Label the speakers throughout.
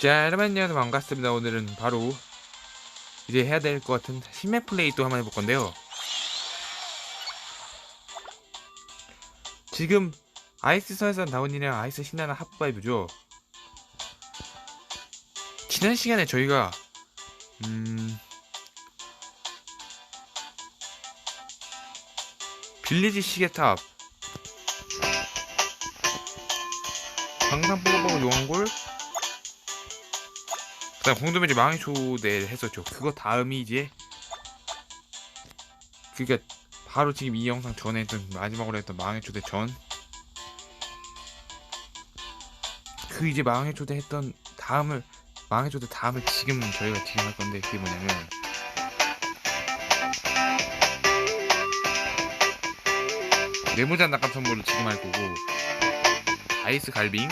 Speaker 1: 자 여러분 안녕하세요. 반갑습니다. 오늘은 바로 이제 해야 될 것 같은 심해 플레이 또 한번 해볼 건데요. 지금 아이스 설산 다운이랑 아이스 신나는 핫바이브죠. 지난 시간에 저희가 음 빌리지 시계탑 방상 뽀뽀뽀 용왕골 그다음 공동묘지 망의 초대를 했었죠. 그거 다음이 이제 그니까 바로 지금 이 영상 전에 했던 마지막으로 했던 망의 초대 전. 그 이제 망의 초대 했던 다음을 망의 초대 다음을 지금 저희가 지금 할 건데 그게 뭐냐면 네모잔 낙감 선물을 지금 할 거고 아이스 갈빙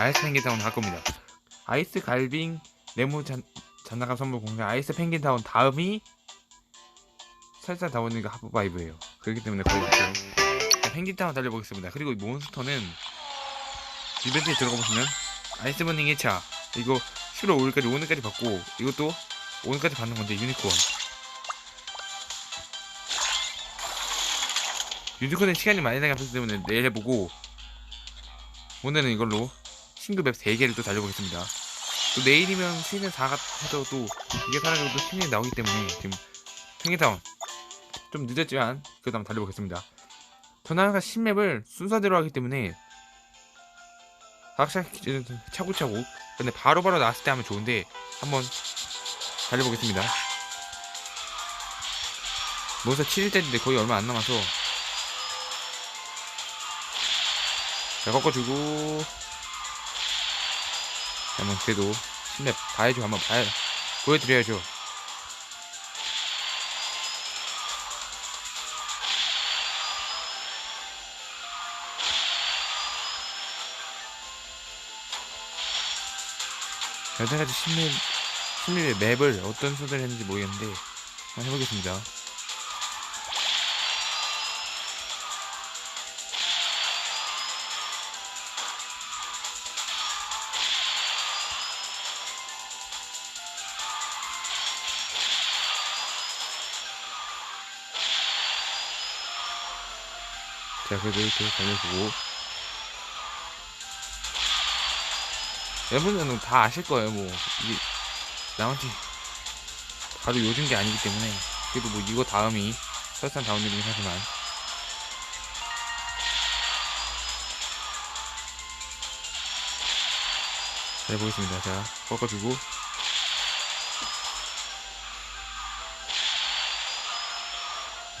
Speaker 1: 아이스 펭귄 타운 할 겁니다. 아이스 갈빙 네모 잔, 잔나감 선물 공개 아이스 펭귄 타운 다음이 설사 다운이가 하프바이브예요. 그렇기 때문에 거의 같아요. 자, 펭귄 타운 달려보겠습니다. 그리고 이 몬스터는 이벤트에 들어가 보시면 아이스 버닝 1차 이거 10월 5일까지 오늘까지 받고 이것도 오늘까지 받는 건데 유니콘 유니콘은 시간이 많이 나기 때문에 내일 해보고 오늘은 이걸로 신규 맵 3개를 또 달려보겠습니다. 또 내일이면 시즌 4가 해도 또 이게 또 신이 나오기 때문에 지금 팽이타운 좀 늦었지만 그래도 한번 달려보겠습니다. 항상 신맵을 순서대로 하기 때문에 기준 차고차고 근데 바로바로 나왔을 때 하면 좋은데 한번 달려보겠습니다. 몬스터 7일째인데 거의 얼마 안 남아서 자 꺾어주고 한번 그래도 신맵 봐야죠. 한번 봐야 보여드려야죠. 여태까지 신맵 신맵의 맵을 어떤 순서를 했는지 모르겠는데 한번 해보겠습니다 자 그래도 이렇게 달려보고. 여러분들은 다 아실 거예요 뭐. 이게 나한테 바로 요즘 게 아니기 때문에. 그래도 뭐 이거 다음이 설산 다운이긴 하지만. 잘 보겠습니다. 자 꺾어주고.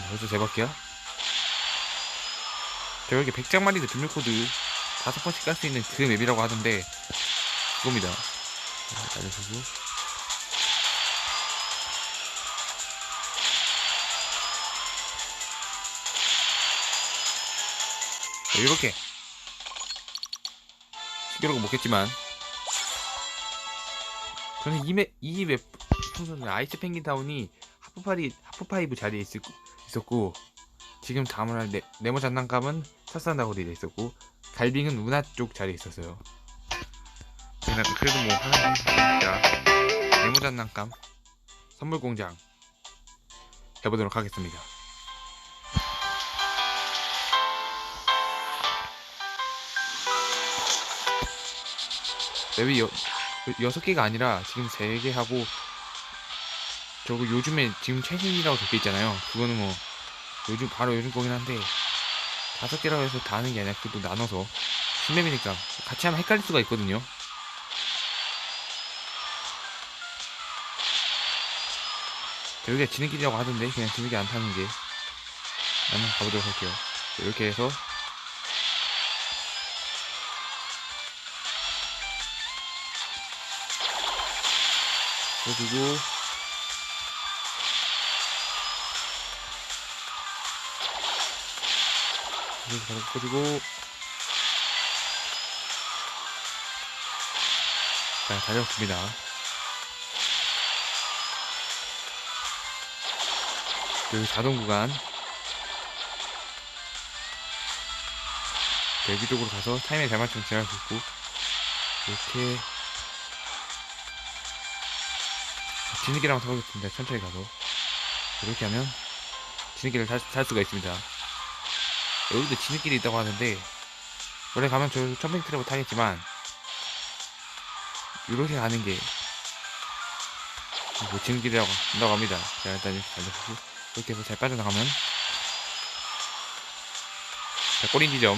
Speaker 1: 벌써 대박이야 저렇게 100장마리드 비밀코드 다섯 번씩 깔 수 있는 그 맵이라고 하던데 그겁니다. 자, 알려주고. 자, 이렇게. 시계로가 먹겠지만. 저는 이 맵, 이 맵, 풍선은 아이스 펭귄 타운이 하프파리, 하프파이브 자리에 있을, 있었고, 지금 다음을 할 네, 네모 장난감은 되어 있었고 갈빙은 우나 쪽 자리에 있었어요. 그래도 그래도 뭐 하나 진짜 네모 장난감 선물 공장 해보도록 하겠습니다. 맵이 여, 여섯 개가 아니라 지금 세 개 하고 저거 요즘에 지금 최신이라고 적혀 있잖아요. 그거는 뭐 요즘 바로 요즘 거긴 한데 다섯 개라고 해서 다 하는 게 아니라 그래도 나눠서 신맵이니까 같이 하면 헷갈릴 수가 있거든요. 자, 여기가 지는길이라고 하던데 그냥 지는길 안 타는 게 한번 가보도록 할게요. 자, 이렇게 해서 해주고 이렇게 바로 꽂고. 자 달렸습니다. 여기 자동 구간. 자, 여기 쪽으로 가서 타이밍 잘 맞추면 제가 있고. 이렇게. 지느기를 한번 타보겠습니다. 천천히 가서. 이렇게 하면 지느기를 탈, 탈 수가 있습니다. 여기도 지느길이 있다고 하는데 원래 가면 저 점핑 트랩을 타겠지만 이렇게 가는 게 뭐 지느길이라고 한다고 합니다. 자 일단 이렇게 달려보고 이렇게 해서 잘 빠져나가면. 자 꼬린 지점.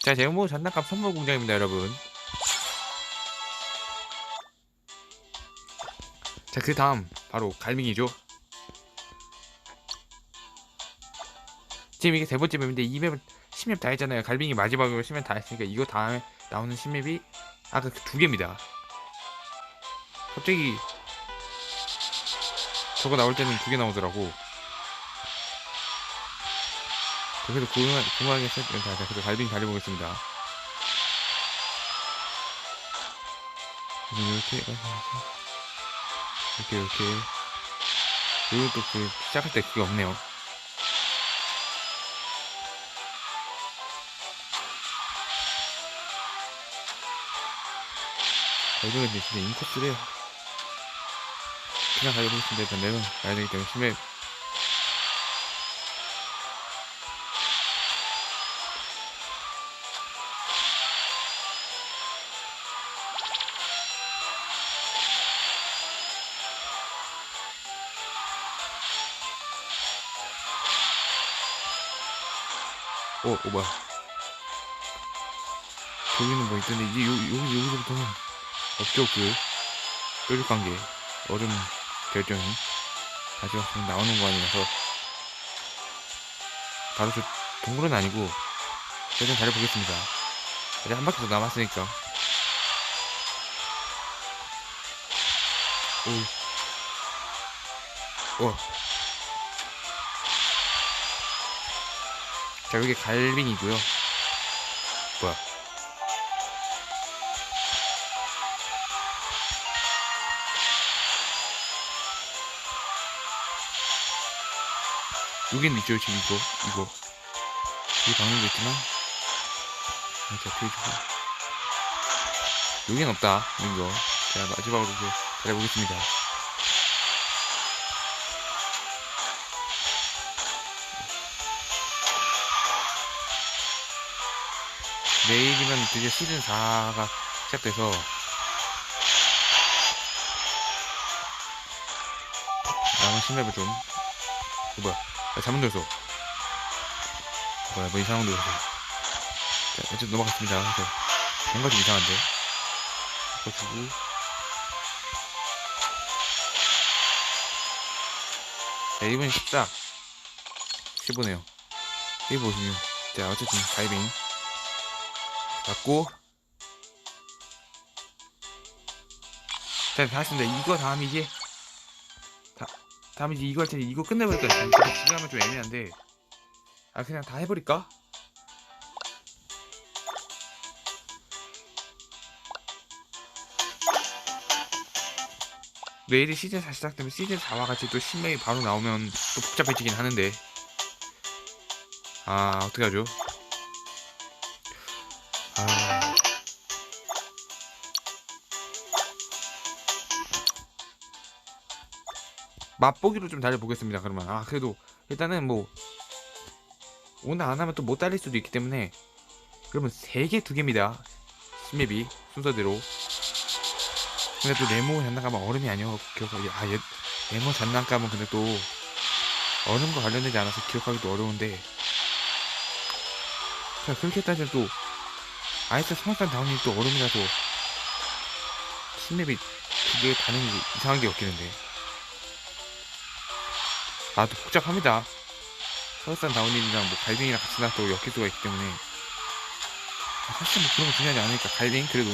Speaker 1: 자 제모 장난감 선물 공장입니다 여러분. 자 그 다음 바로 갈밍이죠 지금 이게 세 번째 맵인데 이 맵은 10맵 다 했잖아요. 갈빙이 마지막으로 10맵 다 했으니까 이거 다음에 나오는 10맵이 아까 그 두 개입니다. 갑자기 저거 나올 때는 두 개 나오더라고. 그래서 궁금하, 궁금하게 했으니까 자, 자, 그래서 갈빙 달려보겠습니다. 이렇게 이렇게 이렇게. 또그 시작할 때 그게 없네요 이제 진짜 인코스를 그냥 가려보겠습니다. 일단 내가 가야 되기 때문에 심해 어, 어 뭐야? 저기는 뭐 있던데 이제 요, 여기 여기서부터는 없죠 그 뾰족 관계 얼음 결정이 마지막 방 나오는 거 아니라서 바로 저 동굴은 아니고 일단 잘해보겠습니다 이제 한 바퀴 더 남았으니까 오. 어. 자 여기 갈빙이고요 뭐야 여기는 있죠 지금 이거 이거. 여기 방금도 있지만. 자 보여주고. 여기는 없다 이거. 자 마지막으로 이제 잘해보겠습니다. 내일이면 드디어 시즌 4가 시작돼서 남은 신맵을 좀 어, 뭐야. 아, 잘못 눌렀어. 뭐야 뭐 이상한 거 눌렀어. 자 어쨌든 넘어갔습니다. 그래서 뭔가 좀 이상한데. 이거 주고. 자 1분 14 15네요. 1분 56. 자 어쨌든 다이빙. 맞고. 자 다했습니다. 이거 다음 이제 다, 다음 이제 이거 할 텐데 이거 끝내버릴까 지금 지금 하면 좀 애매한데 아 그냥 다 해버릴까? 내일이 시즌 4 시작되면 시즌 4와 같이 또 신맵이 바로 나오면 또 복잡해지긴 하는데 아 어떡하죠? 아 맛보기로 좀 달려보겠습니다 그러면. 아 그래도 일단은 뭐 오늘 안 하면 또 못 달릴 수도 있기 때문에 그러면 3개 2개입니다. 신맵이 순서대로. 근데 또 네모 장난감은 얼음이 아니어 기억하기 아 얘, 네모 장난감은 근데 또 얼음과 관련되지 않아서 기억하기도 어려운데. 자 그렇게 따지면 또 아이스 성산 다운이 또 얼음이라서 신맵이 그게 반응이 이상한 게 없기는데 아또 복잡합니다. 서울산 다운힐이랑 뭐 갈빙이랑 같이 나또 엮일 수가 있기 때문에. 아, 사실 뭐 그런 거 중요하지 않으니까 갈빙 그래도.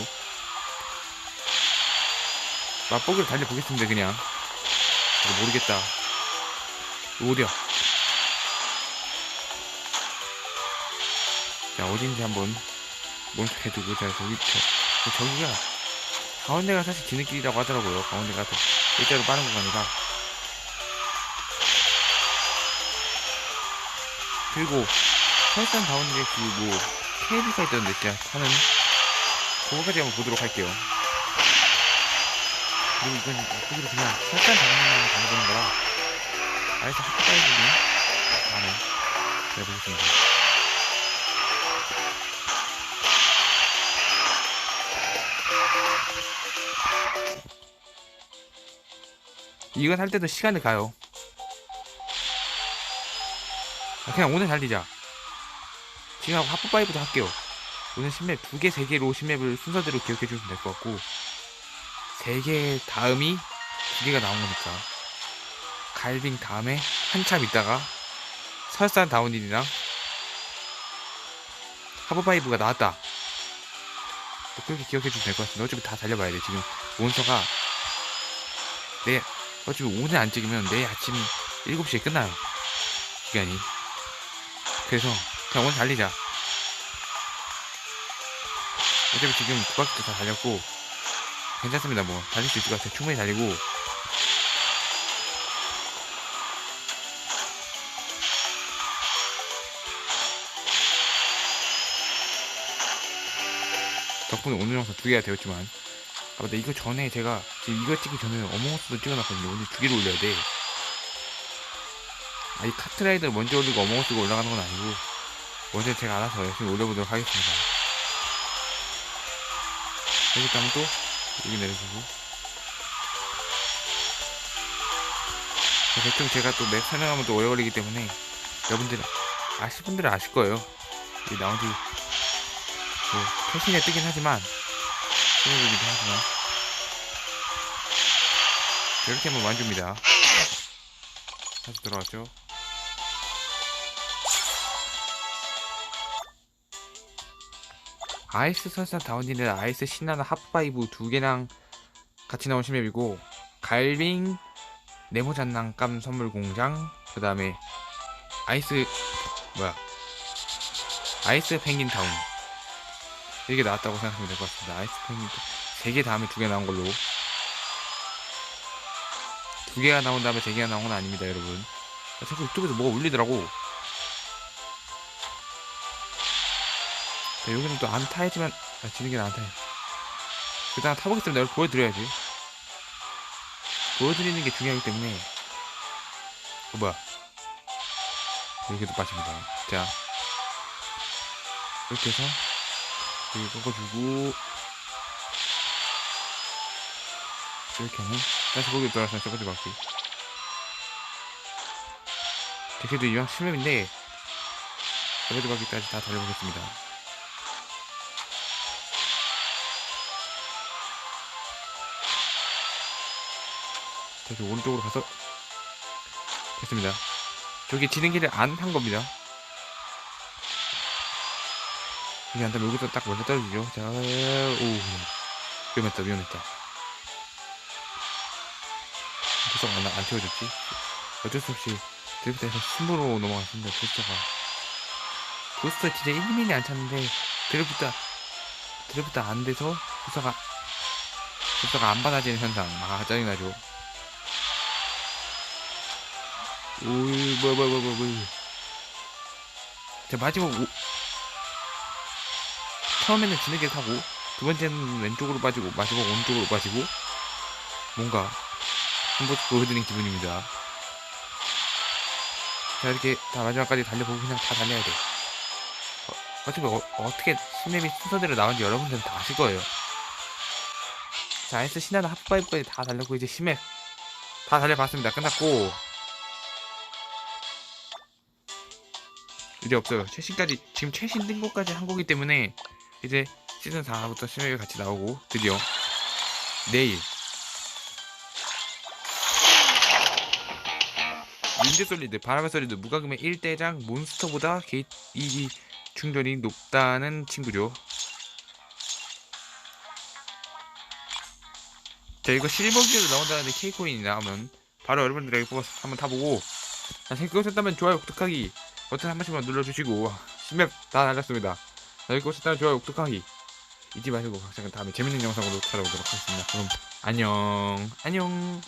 Speaker 1: 맛보기로 달려보겠습니다 그냥. 모르겠다. 어디야? 자 어딘지 한번 몰입해 두고 자 저기 저, 저, 저기가 가운데가 사실 지느길이라고 하더라고요. 가운데가 더 일자로 빠른 구간이라 그리고 설산 다운데 그뭐 케이블 카 있던데 진짜 타는 그거까지 한번 보도록 할게요. 그리고 이건 그대로 그냥 설산 다운만 달려보는 거라 아래서 학과에서는 다음에 해보겠습니다. 이거 살 때도 시간을 가요. 그냥 오늘 달리자. 지금 하프파이브도 할게요. 오늘 신맵 두 개, 세 개로 신맵을 순서대로 기억해 주시면 될 것 같고 세 개 다음이 두 개가 나온 거니까 갈빙 다음에 한참 있다가 설산 다운힐이랑 하프파이브가 나왔다. 또 그렇게 기억해 주시면 될 것 같은데 어차피 다 달려봐야 돼. 지금 몬스터가 내 어차피 오늘 안 찍으면 내일 아침 7시에 끝나요. 시간이. 그래서 그냥 오늘 달리자. 어차피 지금 두 바퀴도 다 달렸고 괜찮습니다. 뭐 달릴 수 있을 것 같아요. 충분히 달리고 덕분에 오늘 영상 두 개가 되었지만 아 맞다 이거 전에 제가 지금 이거 찍기 전에 어몽어스도 찍어놨거든요. 오늘 두 개를 올려야 돼. 아 이 카트라이더 먼저 올리고 어몽어스가 올라가는 건 아니고 먼저 제가 알아서 열심히 올려보도록 하겠습니다. 여기 가면 또 여기 내려주고 대충 제가 또 맵 설명하면 또 오래 걸리기 때문에 여러분들 아실 분들은 아실 거예요. 이 나온 지뭐 최신에 뜨긴 하지만 뜨기도 하지만 이렇게 한번 만줍니다. 다시 돌아왔죠. 아이스 설사 다운힐은 아이스 신나는 핫바이브 두 개랑 같이 나온 신맵이고 갈빙 네모 장난감 선물 공장 그 다음에 아이스 뭐야 아이스 펭귄 타운 이게 나왔다고 생각하면 될 것 같습니다. 아이스 펭귄 세 개 다음에 두 개 나온 걸로 두 개가 나온 다음에 세 개가 나온 건 아닙니다, 여러분. 아, 자꾸 유튜브에서 뭐가 울리더라고. 자, 여기는 또 안 타야지만 아, 지는 게안 타요. 일단 타보겠습니다. 여러분 보여드려야지. 보여드리는 게 중요하기 때문에 어 뭐야 여기도 빠집니다. 자 이렇게 해서 여기 꺾어주고 이렇게 하면 다시 거기 돌아서 저까지 바퀴 제게도 이왕 심맵인데 저까지 바퀴까지 다 달려보겠습니다 다시 오른쪽으로 가서 됐습니다. 저기 지는 길을 안 한 겁니다. 여기 안 타면 여기서 딱 먼저 떨어지죠. 자, 오 위험했다 위험했다. 부서가 안, 안 채워졌지? 어쩔 수 없이 드리프트에서 순으로 넘어갔습니다 부스터가. 부스터 진짜 1mm 안 찼는데 드리프트 드리프트 안 돼서 부서가 부서가 안 받아지는 현상. 아 짜증나죠 오이 뭐야 뭐야 뭐야 뭐야 자 마지막 오... 처음에는 진흙에 타고 두 번째는 왼쪽으로 빠지고 마지막 오른쪽으로 빠지고 뭔가 한번 보여드린 기분입니다. 자 이렇게 다 마지막까지 달려보고 그냥 다 달려야 돼. 어, 어차피 어, 어떻게 스맵이 순서대로 나온지 여러분들은 다 아실 거예요. 자 아이스 신나는 핫바이브까지 다 달렸고 이제 심맵 다 달려봤습니다. 끝났고 이제 없어요. 최신까지 지금 최신 뜬 것까지 한 거기 때문에 이제 시즌 4부터 심맵이 같이 나오고 드디어 내일 닌자 솔리드 바람의 솔리드 무과금의 1대장 몬스터보다 게이트 이 충전이 높다는 친구죠. 자 이거 실버기로 나온다는데 K코인이 나오면 바로 여러분들에게 뽑아서 한번 타보고 자 재밌게 보셨다면 좋아요 구독하기 버튼 한 번씩만 눌러주시고 신맵 다 날렸습니다. 자 재밌게 보셨다면 좋아요 구독하기 잊지 마시고 각자 다음에 재밌는 영상으로 찾아오도록 하겠습니다. 그럼 안녕 안녕